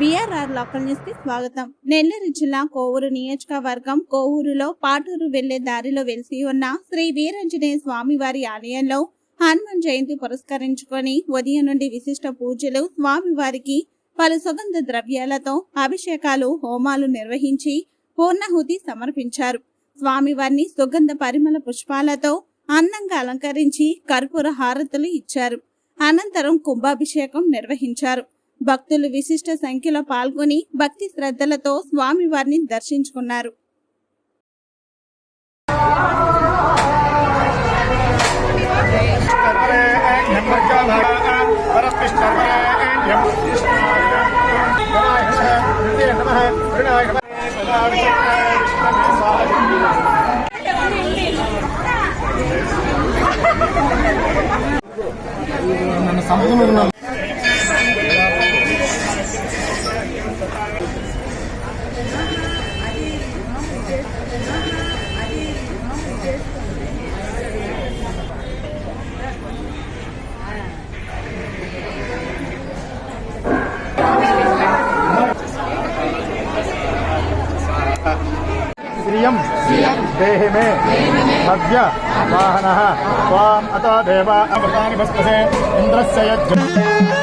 BRR local న్యూస్కి స్వాగతం. నెల్లూరు జిల్లా కోవూరు నియోజకవర్గం కోవూరులో పాటూరు వెళ్ళే దారిలో వెలిసి ఉన్న శ్రీ వీరంజనేయ స్వామి వారి ఆలయంలో హనుమాన్ జయంతి పురస్కరించుకొని ఉదయం నుండి విశిష్ట పూజలు స్వామివారికి పలు సుగంధ ద్రవ్యాలతో అభిషేకాలు హోమాలు నిర్వహించి పూర్ణాహుతి సమర్పించారు. స్వామివారిని సుగంధ పరిమళ పుష్పాలతో అందంగా అలంకరించి కర్పూర హారతులు ఇచ్చారు. అనంతరం కుంభాభిషేకం నిర్వహించారు. భక్తులు విశిష్ట సంఖ్యలో పాల్గొని భక్తి శ్రద్ధలతో స్వామివారిని దర్శించుకున్నారు. నన్ను సంపూర్ణ देह मे भव्य वाहन त्वाम् अतो देवा अमृतानि भस्पसे यज्ञ